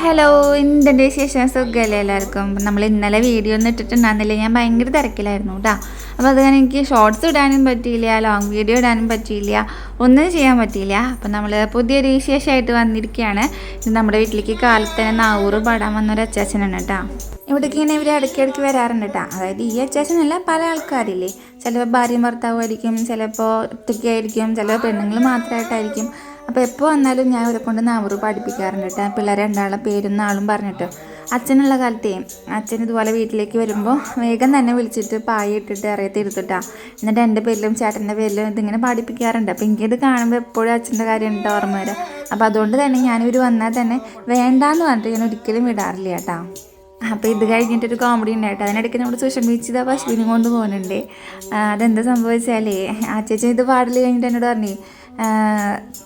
Hello എന്തിന്റെ വിശേഷം? സുഖമല്ലേ എല്ലാവർക്കും. നമ്മൾ ഇന്നലെ വീഡിയോ ഒന്നും ഇട്ടിട്ടുണ്ടായിരുന്നില്ല. ഞാൻ ഭയങ്കര തിരക്കിലായിരുന്നു കേട്ടോ അപ്പോൾ അത് കാരണം എനിക്ക് ഷോർട്സ് ഇടാനും പറ്റിയില്ല ലോങ് വീഡിയോ ഇടാനും പറ്റിയില്ല ഒന്നും ചെയ്യാൻ പറ്റിയില്ല. അപ്പോൾ നമ്മൾ പുതിയൊരു വിശേഷമായിട്ട് വന്നിരിക്കുകയാണ്. ഇത് നമ്മുടെ വീട്ടിലേക്ക് കാലത്ത് തന്നെ നാവൂറ് പാടാൻ വന്നൊരു അച്ചാച്ചനാണ് കേട്ടോ ഇവിടേക്ക് ഇങ്ങനെ ഇവർ ഇടയ്ക്കിടയ്ക്ക് വരാറുണ്ട് കേട്ടോ അതായത് ഈ അച്ചാച്ചനല്ല പല ആൾക്കാരില്ലേ. ചിലപ്പോൾ ഭാര്യയും ഭർത്താവും ആയിരിക്കും ചിലപ്പോൾ ഒറ്റയ്ക്കായിരിക്കും ചിലപ്പോൾ പെണ്ണുങ്ങൾ മാത്രമായിട്ടായിരിക്കും. അപ്പോൾ എപ്പോൾ വന്നാലും ഞാൻ ഇവരെ കൊണ്ട് നാവറ് പഠിപ്പിക്കാറുണ്ട് കേട്ടോ. പിള്ളേരെ രണ്ടാളെ പേരും നാളും പറഞ്ഞിട്ട്. അച്ഛനുള്ള കാലത്തേ അച്ഛൻ ഇതുപോലെ വീട്ടിലേക്ക് വരുമ്പോൾ വേഗം തന്നെ വിളിച്ചിട്ട് പായ ഇട്ടിട്ട് ഇറയത്ത് ഇരുത്തിട്ടാ. എന്നിട്ട് എന്റെ പേരിലും ചേട്ടന്റെ പേരിലും ഇതിങ്ങനെ പഠിപ്പിക്കാറുണ്ട് അപ്പോൾ എനിക്കിത് കാണുമ്പോൾ എപ്പോഴും അച്ഛന്റെ കാര്യം ഉണ്ട് ഓർമ്മ വരാം. അപ്പോൾ അതുകൊണ്ട് തന്നെ ഞാനിവർ വന്നാൽ തന്നെ വേണ്ടാന്ന് പറഞ്ഞിട്ട് ഞാൻ ഒരിക്കലും വിടാറില്ല കേട്ടോ. അപ്പോൾ ഇത് കഴിഞ്ഞിട്ടൊരു കോമഡി ഉണ്ടായിട്ട് അതിനിടയ്ക്ക് നമ്മുടെ സുഷമിച്ചിത പശുവിനെ കൊണ്ട് പോകുന്നുണ്ട്. അതെന്താ സംഭവിച്ചാലേ ആ ചേച്ചി ഇത് പാടൽ കഴിഞ്ഞിട്ട് എന്നോട് പറഞ്ഞു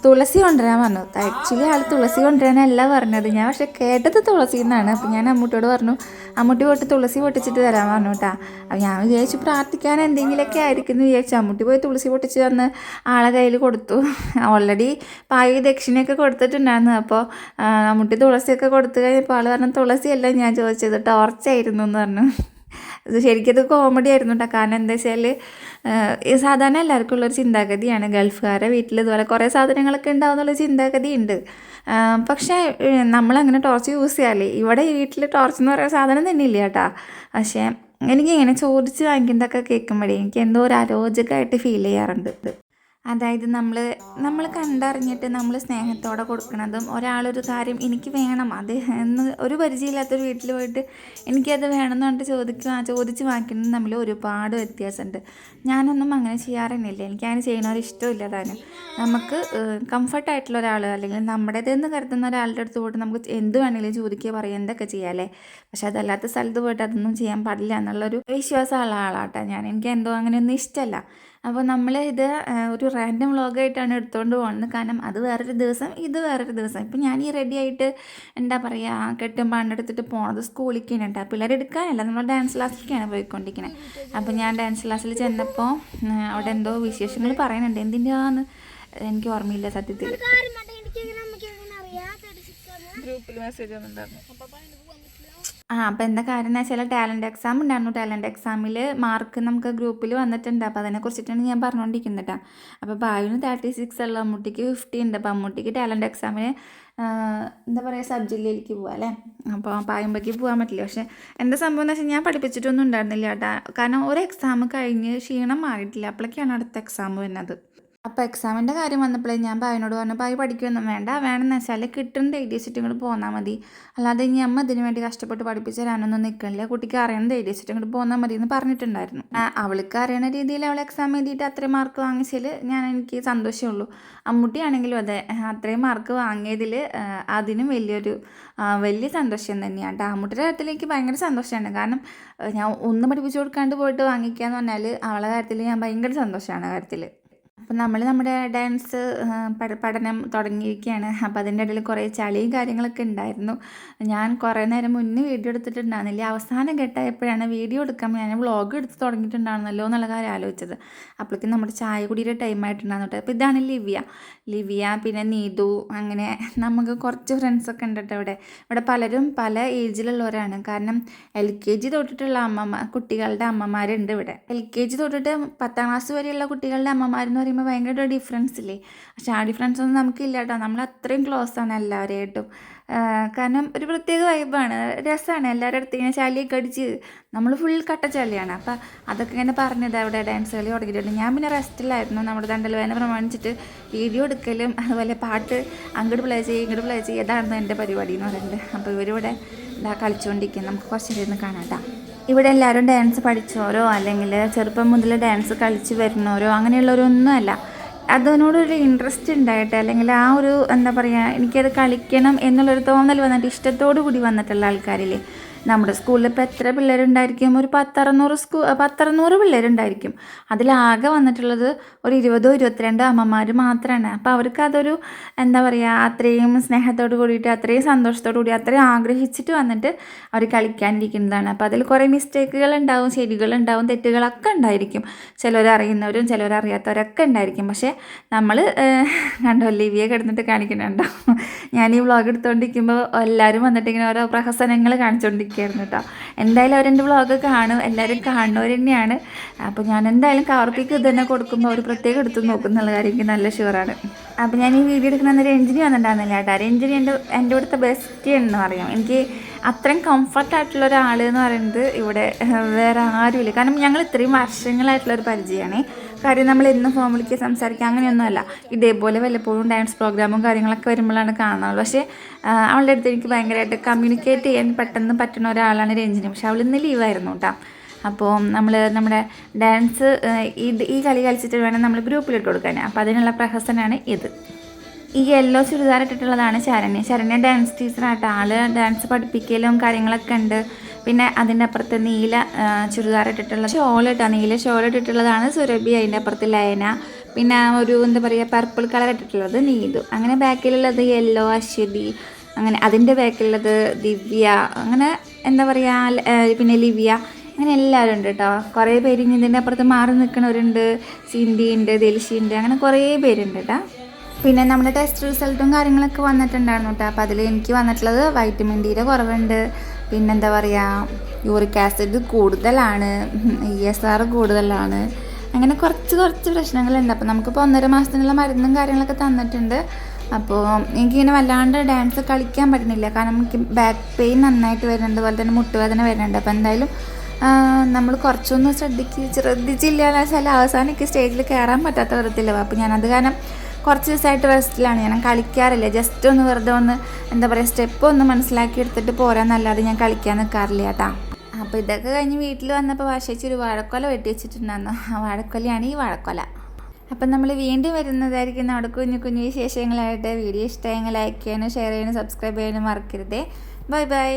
തുളസി കൊണ്ടുവരാൻ പറഞ്ഞു. ആക്ച്വലി ആൾ തുളസി കൊണ്ടുവരാനല്ല പറഞ്ഞത്. ഞാൻ പക്ഷെ കേട്ടത് തുളസി എന്നാണ്. അപ്പം ഞാൻ അമ്മൂട്ടിയോട് പറഞ്ഞു അമ്മൂട്ടി പോയിട്ട് തുളസി പൊട്ടിച്ചിട്ട് തരാൻ പറഞ്ഞു കേട്ടാ. അപ്പം ഞാൻ വിചാരിച്ചു പ്രാർത്ഥിക്കാൻ എന്തെങ്കിലുമൊക്കെ ആയിരിക്കും എന്ന് വിചാരിച്ചു. അമ്മൂട്ടി പോയി തുളസി പൊട്ടിച്ച് വന്ന് ആളെ കയ്യിൽ കൊടുത്തു. ഓൾറെഡി പായ ദക്ഷിണയൊക്കെ കൊടുത്തിട്ടുണ്ടായിരുന്നു. അപ്പോൾ അമ്മൂട്ടി തുളസിയൊക്കെ കൊടുത്തു കഴിഞ്ഞപ്പോൾ ആൾ പറഞ്ഞു തുളസിയല്ല ഞാൻ ചോദിച്ചത് ടോർച്ചായിരുന്നു എന്ന് പറഞ്ഞു. ശരിക്കും അത് കോമഡി ആയിരുന്നു കേട്ടോ കാരണം എന്താ വെച്ചാൽ സാധാരണ എല്ലാവർക്കും ഉള്ളൊരു ചിന്താഗതിയാണ്. ഗൾഫുകാരെ വീട്ടിൽ ഇതുപോലെ കുറേ സാധനങ്ങളൊക്കെ ഉണ്ടാവുന്നുള്ള ചിന്താഗതി ഉണ്ട് പക്ഷേ നമ്മളങ്ങനെ ടോർച്ച് യൂസ് ചെയ്യാല്ലേ ഇവിടെ ഈ വീട്ടിൽ ടോർച്ച് എന്ന് പറയുന്ന സാധനം തന്നെ ഇല്ല കേട്ടോ പക്ഷേ എനിക്കിങ്ങനെ ചോദിച്ച് വാങ്ങിക്കുന്നതൊക്കെ കേൾക്കുമ്പോഴേ എനിക്ക് എന്തോ ഒരു അരോചകമായിട്ട് ഫീൽ ചെയ്യാറുണ്ട് അതായത് നമ്മൾ നമ്മൾ കണ്ടറിഞ്ഞിട്ട് നമ്മൾ സ്നേഹത്തോടെ കൊടുക്കണതും ഒരാളൊരു കാര്യം എനിക്ക് വേണം അത് എന്ന് ഒരു പരിചയമില്ലാത്തൊരു വീട്ടിൽ പോയിട്ട് എനിക്കത് വേണമെന്ന് പറഞ്ഞിട്ട് ചോദിക്കുക ചോദിച്ച് വാങ്ങിക്കുന്നത് തമ്മിൽ ഒരുപാട് വ്യത്യാസമുണ്ട്. ഞാനൊന്നും അങ്ങനെ ചെയ്യാറന്നില്ല. എനിക്ക് അങ്ങനെ ചെയ്യണ ഇഷ്ടമില്ല താനും. നമുക്ക് കംഫർട്ടായിട്ടുള്ള ഒരാൾ അല്ലെങ്കിൽ നമ്മുടേതെന്ന് കരുതുന്ന ഒരാളുടെ അടുത്ത് പോയിട്ട് നമുക്ക് എന്ത് വേണമെങ്കിലും ചോദിക്കുക പറയുക എന്തൊക്കെ ചെയ്യാമല്ലേ പക്ഷെ അതല്ലാത്ത സ്ഥലത്ത് പോയിട്ട് അതൊന്നും ചെയ്യാൻ പാടില്ല എന്നുള്ളൊരു വിശ്വാസമുള്ള ആളാട്ടോ ഞാൻ. എനിക്ക് എന്തോ അങ്ങനെയൊന്നും ഇഷ്ടമല്ല. അപ്പോൾ നമ്മൾ ഇത് ഒരു റാൻഡം വ്ളോഗായിട്ടാണ് എടുത്തുകൊണ്ട് പോകുന്നത് കാരണം അത് വേറൊരു ദിവസം ഇത് വേറൊരു ദിവസം. ഇപ്പം ഞാൻ ഈ റെഡി ആയിട്ട് എന്താ പറയുക കെട്ടും പാണ്ടെടുത്തിട്ട് പോണത് സ്കൂളിലേക്കാണ് കേട്ടോ പിള്ളേർ എടുക്കാനല്ല നമ്മൾ ഡാൻസ് ക്ലാസ്സിലേക്കാണ് പോയിക്കൊണ്ടിരിക്കുന്നത് അപ്പോൾ ഞാൻ ഡാൻസ് ക്ലാസ്സിൽ ചെന്നപ്പോൾ അവിടെ എന്തോ വിശേഷങ്ങൾ പറയുന്നുണ്ട് എന്തിന്റെയാന്ന് എനിക്ക് ഓർമ്മയില്ല സത്യത്തിൽ ഗ്രൂപ്പിൽ മെസ്സേജ് വന്നിട്ടുണ്ടായിരുന്നു. ആ അപ്പോൾ എന്താ കാര്യം എന്ന് വെച്ചാൽ ടാലന്റ് എക്സാം ഉണ്ടായിരുന്നു. ടാലന്റ് എക്സാമിൽ മാർക്ക് നമുക്ക് ഗ്രൂപ്പിൽ വന്നിട്ടുണ്ട്. അപ്പോൾ അതിനെക്കുറിച്ചിട്ടാണ് ഞാൻ പറഞ്ഞുകൊണ്ടിരിക്കുന്നത് അപ്പോൾ ബായുവിന് തേർട്ടി സിക്സ് ഉള്ള അമ്മൂട്ടിക്ക് ഫിഫ്റ്റി ഉണ്ട്. അപ്പോൾ അമ്മൂട്ടിക്ക് ടാലന്റ് എക്സാമിന് എന്താ പറയുക സബ് ജില്ലയിലേക്ക് പോവാം അല്ലേ? അപ്പോൾ പായുമ്പേക്ക് പോകാൻ പറ്റില്ല. പക്ഷേ എന്താ സംഭവം എന്ന് വെച്ചാൽ ഞാൻ പഠിപ്പിച്ചിട്ടൊന്നും ഉണ്ടായിരുന്നില്ല കേട്ടോ കാരണം ഒരു എക്സാം കഴിഞ്ഞ് ക്ഷീണം മാറിയിട്ടില്ല. അപ്പോഴേക്കാണ് അടുത്ത എക്സാം വരുന്നത്. അപ്പോൾ എക്സാമിന്റെ കാര്യം വന്നപ്പോഴേ ഞാൻ ഭാവിനോട് പറഞ്ഞു ഭാവി പഠിക്കുകയൊന്നും വേണ്ട വേണമെന്ന് വെച്ചാൽ കിട്ടുന്ന എഴുതി വെച്ചിട്ട് ഇങ്ങോട്ട് പോന്നാൽ മതി. അല്ലാതെ ഇനി അമ്മ ഇതിന് വേണ്ടി കഷ്ടപ്പെട്ട് പഠിപ്പിച്ച് തരാനൊന്നും നിൽക്കണില്ല കുട്ടിക്ക് അറിയണത് എഴുതി വെച്ചിട്ട് ഇങ്ങോട്ട് പോന്നാൽ മതി എന്ന് പറഞ്ഞിട്ടുണ്ടായിരുന്നു. അവൾക്ക് അറിയണ രീതിയിൽ അവൾ എക്സാം എഴുതിയിട്ട് അത്രയും മാർക്ക് വാങ്ങിച്ചതിൽ ഞാൻ എനിക്ക് സന്തോഷമുള്ളൂ അമ്മൂട്ടിയാണെങ്കിലും അതെ അത്രയും മാർക്ക് വാങ്ങിയതിൽ അതിനും വലിയൊരു വലിയ സന്തോഷം തന്നെയാണ് കേട്ടോ അമ്മൂട്ടിയുടെ കാര്യത്തിൽ എനിക്ക് ഭയങ്കര സന്തോഷമാണ് കാരണം ഞാൻ ഒന്നും പഠിപ്പിച്ചു കൊടുക്കാണ്ട് പോയിട്ട് വാങ്ങിക്കുക എന്ന് പറഞ്ഞാൽ അവളെ കാര്യത്തിൽ ഞാൻ ഭയങ്കര സന്തോഷമാണ് കാര്യത്തിൽ അപ്പം നമ്മൾ നമ്മുടെ ഡാൻസ് പഠനം തുടങ്ങിയിരിക്കുകയാണ് അപ്പം അതിന്റെ ഇടയിൽ കുറേ ചളിയും കാര്യങ്ങളൊക്കെ ഉണ്ടായിരുന്നു. ഞാൻ കുറേ നേരം മുന്നേ വീഡിയോ എടുത്തിട്ടുണ്ടായിരുന്നില്ല. അവസാനം ഘട്ടമായപ്പോഴാണ് വീഡിയോ എടുക്കാൻ ഞാൻ വ്ളോഗ് എടുത്ത് തുടങ്ങിയിട്ടുണ്ടായിരുന്നല്ലോ എന്നുള്ള കാര്യം ആലോചിച്ചത്. അപ്പോഴേക്കും നമ്മുടെ ചായ കുടിയുടെ ടൈം ആയിട്ടുണ്ടായിരുന്നു അപ്പോൾ ഇതാണ് ലിവിയ. ലിവിയ പിന്നെ നീതു അങ്ങനെ നമുക്ക് കുറച്ച് ഫ്രണ്ട്സൊക്കെ ഉണ്ട് കേട്ടോ ഇവിടെ. ഇവിടെ പലരും പല ഏജിലുള്ളവരാണ് കാരണം എൽ കെ ജി തൊട്ടിട്ടുള്ള അമ്മമാർ കുട്ടികളുടെ അമ്മമാരുണ്ട് ഇവിടെ. എൽ കെ ജി തൊട്ടിട്ട് പത്താം ക്ലാസ് വരെയുള്ള കുട്ടികളുടെ അമ്മമാരെന്ന് പറയുമ്പോൾ ഭയങ്കര ഡിഫറൻസ് ഇല്ലേ? പക്ഷേ ആ ഡിഫറൻസ് ഒന്നും നമുക്കില്ല കേട്ടോ നമ്മൾ അത്രയും ക്ലോസ് ആണ് എല്ലാവരെയായിട്ടും. കാരണം ഒരു പ്രത്യേക വൈബാണ് രസമാണ് എല്ലാവരുടെ അടുത്ത് ഇങ്ങനെ ചളിയൊക്കെ അടിച്ച്. നമ്മൾ ഫുൾ കട്ട ചളിയാണ്. അപ്പം അതൊക്കെ ഇങ്ങനെ പറഞ്ഞത് അവിടെ ഡാൻസ് കളി തുടങ്ങിയിട്ടുണ്ട്. ഞാൻ പിന്നെ റെസ്റ്റിലായിരുന്നു നമ്മുടെ ദണ്ടൽവേന പ്രമാണിച്ചിട്ട് വീഡിയോ എടുക്കലും അതുപോലെ പാട്ട് അങ്ങോട്ട് പ്ലേ ചെയ്യും ഇങ്ങോട്ട് പ്ലേ ചെയ്യും. ഇതായിരുന്നു എന്റെ പരിപാടി എന്ന് പറയുന്നത്. അപ്പോൾ ഇവരിവിടെ ഇതാ കളിച്ചുകൊണ്ടിരിക്കുന്നത് നമുക്ക് കുറച്ച് കാണാം കേട്ടോ. ഇവിടെ എല്ലാവരും ഡാൻസ് പഠിച്ചവരോ അല്ലെങ്കിൽ ചെറുപ്പം മുതൽ ഡാൻസ് കളിച്ച് വരുന്നവരോ അങ്ങനെയുള്ളവരൊന്നും അല്ല അതിനോടൊരു ഇൻട്രസ്റ്റ് ഉണ്ടായിട്ട് അല്ലെങ്കിൽ ആ ഒരു എന്താ പറയുക എനിക്കത് കളിക്കണം എന്നുള്ളൊരു തോന്നൽ വന്നിട്ട് ഇഷ്ടത്തോടു കൂടി വന്നിട്ടുള്ള ആൾക്കാരില്ലേ? നമ്മുടെ സ്കൂളിൽ ഇപ്പോൾ എത്ര പിള്ളേരുണ്ടായിരിക്കും? ഒരു പത്തറുന്നൂറ് സ്കൂ പത്തറുന്നൂറ് പിള്ളേരുണ്ടായിരിക്കും. അതിലാകെ വന്നിട്ടുള്ളത് ഒരു ഇരുപതോ ഇരുപത്തിരണ്ടോ അമ്മമാർ മാത്രമാണ് അപ്പോൾ അവർക്ക് അതൊരു എന്താ പറയുക അത്രയും സ്നേഹത്തോട് കൂടിയിട്ട് അത്രയും സന്തോഷത്തോടു കൂടി അത്രയും ആഗ്രഹിച്ചിട്ട് വന്നിട്ട് അവർ കളിക്കാനിരിക്കുന്നതാണ്. അപ്പോൾ അതിൽ കുറേ മിസ്റ്റേക്കുകൾ ഉണ്ടാവും ശരികൾ ശരികളുണ്ടാവും തെറ്റുകളൊക്കെ ഉണ്ടായിരിക്കും. ചിലരറിയുന്നവരും അറിയാത്തവരൊക്കെ ഉണ്ടായിരിക്കും. പക്ഷേ നമ്മൾ കണ്ടോ ലിവിയെ കിടന്നിട്ട് കാണിക്കുന്നുണ്ടോ? ഞാൻ ഈ വ്ളോഗ് എടുത്തുകൊണ്ടിരിക്കുമ്പോൾ എല്ലാവരും വന്നിട്ട് ഇങ്ങനെ ഓരോ പ്രഹസനങ്ങൾ കാണിച്ചുകൊണ്ടിരിക്കുകയായിരുന്നു കേട്ടോ എന്തായാലും അവരെന്റെ വ്ളോഗ് കാണും എല്ലാവരും കാണുന്നവർ തന്നെയാണ്. അപ്പോൾ ഞാൻ എന്തായാലും കവർപ്പിക്ക് ഇത് തന്നെ കൊടുക്കുമ്പോൾ അവർ പ്രത്യേകം എടുത്ത് നോക്കുന്നുള്ള കാര്യം എനിക്ക് നല്ല ഷുവറാണ് അപ്പോൾ ഞാൻ ഈ വീഡിയോ എടുക്കുന്ന രഞ്ജിനി വന്നിട്ടുണ്ടായിരുന്നില്ല കേട്ടോ. രഞ്ജിനി എന്റെ എന്റെ ഇവിടുത്തെ ബെസ്റ്റ് എന്ന് പറയാം. എനിക്ക് അത്രയും കംഫർട്ട് ആയിട്ടുള്ള ഒരാൾ എന്ന് പറയുന്നത് ഇവിടെ വേറെ ആരുമില്ല. കാരണം ഞങ്ങൾ ഇത്രയും വർഷങ്ങളായിട്ടുള്ള ഒരു പരിചയമാണ് കാര്യം നമ്മൾ എന്നും ഫോൺ വിളിക്കുക സംസാരിക്കുക അങ്ങനെയൊന്നുമല്ല. ഇതേപോലെ വല്ലപ്പോഴും ഡാൻസ് പ്രോഗ്രാമും കാര്യങ്ങളൊക്കെ വരുമ്പോഴാണ് കാണുന്നത് പക്ഷേ അവളുടെ അടുത്ത് എനിക്ക് ഭയങ്കരമായിട്ട് കമ്മ്യൂണിക്കേറ്റ് ചെയ്യാൻ പെട്ടെന്ന് പറ്റുന്ന ഒരാളാണ് രഞ്ജിനി. പക്ഷെ അവൾ ഇന്ന് ലീവായിരുന്നു കേട്ടോ. അപ്പോൾ നമ്മൾ നമ്മുടെ ഡാൻസ് ഇത് ഈ കളി കളിച്ചിട്ട് വേണം നമ്മൾ ഗ്രൂപ്പിലിട്ട് കൊടുക്കാൻ. അപ്പോൾ അതിനുള്ള പ്രഹസനമാണ് ഇത്. ഈ യെല്ലോ ചുരിദാർ ഇട്ടിട്ടുള്ളതാണ് ശരണ്യ. ശരണ്യ ഡാൻസ് ടീച്ചറായിട്ട് ആൾ ഡാൻസ് പഠിപ്പിക്കലും കാര്യങ്ങളൊക്കെ ഉണ്ട്. പിന്നെ അതിന്റെ അപ്പുറത്ത് നീല ചുരിദാർ ഇട്ടിട്ടുള്ള ഷോൾ ഇട്ടാ? നീല ഷോൾ ഇട്ടിട്ടുള്ളതാണ് സുരഭി. അതിന്റെ അപ്പുറത്ത് ലയന. പിന്നെ ഒരു എന്താ പറയുക പർപ്പിൾ കളർ ഇട്ടിട്ടുള്ളത് നീതു. അങ്ങനെ ബാക്കിലുള്ളത് യെല്ലോ അശ്വതി. അങ്ങനെ അതിന്റെ ബാക്കിലുള്ളത് ദിവ്യ. അങ്ങനെ എന്താ പറയുക പിന്നെ ലിവ്യ. അങ്ങനെ എല്ലാവരും ഉണ്ട് കേട്ടോ കുറേ പേര് ഇതിന്റെ അപ്പുറത്ത് മാറി നിൽക്കുന്നവരുണ്ട് സിന്ധി ഉണ്ട് ഉണ്ട്. അങ്ങനെ കുറേ പേരുണ്ട് കേട്ടോ പിന്നെ നമ്മുടെ ടെസ്റ്റ് റിസൾട്ടും കാര്യങ്ങളൊക്കെ വന്നിട്ടുണ്ടായിരുന്നു കേട്ടോ അപ്പോൾ അതിൽ എനിക്ക് വന്നിട്ടുള്ളത് വൈറ്റമിൻ ഡിയുടെ കുറവുണ്ട്. പിന്നെന്താ പറയുക യൂറിക് ആസിഡ് കൂടുതലാണ്. ഇ എസ് ആർ കൂടുതലാണ്. അങ്ങനെ കുറച്ച് കുറച്ച് പ്രശ്നങ്ങളുണ്ട്. അപ്പോൾ നമുക്കിപ്പോൾ ഒന്നര മാസത്തിനുള്ള മരുന്നും കാര്യങ്ങളൊക്കെ തന്നിട്ടുണ്ട്. അപ്പോൾ എനിക്കിങ്ങനെ വല്ലാണ്ട് ഡാൻസ് കളിക്കാൻ പറ്റുന്നില്ല. കാരണം എനിക്ക് ബാക്ക് പെയിൻ നന്നായിട്ട് വരുന്നുണ്ട്. അതുപോലെ തന്നെ മുട്ടുവേദന വരുന്നുണ്ട്. അപ്പോൾ എന്തായാലും നമ്മൾ കുറച്ചൊന്നും ശ്രദ്ധിക്ക് ശ്രദ്ധിച്ചില്ല എന്ന് വെച്ചാൽ അവസാനം എനിക്ക് സ്റ്റേജിൽ കയറാൻ പറ്റാത്ത വിധത്തിലാവും. അപ്പോൾ ഞാനത് കാരണം കുറച്ച് ദിവസമായിട്ട് റെസ്റ്റിലാണ് ഞാൻ കളിക്കാറില്ല. ജസ്റ്റ് ഒന്ന് വെറുതെ ഒന്ന് എന്താ പറയുക സ്റ്റെപ്പ് ഒന്ന് മനസ്സിലാക്കി എടുത്തിട്ട് പോരാന്നല്ലാതെ ഞാൻ കളിക്കാൻ നിൽക്കാറില്ല കേട്ടാ അപ്പോൾ ഇതൊക്കെ കഴിഞ്ഞ് വീട്ടിൽ വന്നപ്പോൾ വാശിച്ച് ഒരു വാഴക്കൊല വെട്ടി വെച്ചിട്ടുണ്ടായിരുന്നു. ആ വാഴക്കൊലയാണ് ഈ വാഴക്കൊല. അപ്പം നമ്മൾ വീണ്ടും വരുന്നതായിരിക്കും നമ്മുടെ കുഞ്ഞു കുഞ്ഞു വിശേഷങ്ങളായിട്ട്. വീഡിയോ ഇഷ്ടമായെങ്കിൽ ലൈക്ക് ചെയ്യാനും ഷെയർ ചെയ്യാനും സബ്സ്ക്രൈബ് ചെയ്യാനും മറക്കരുതേ. Bye bye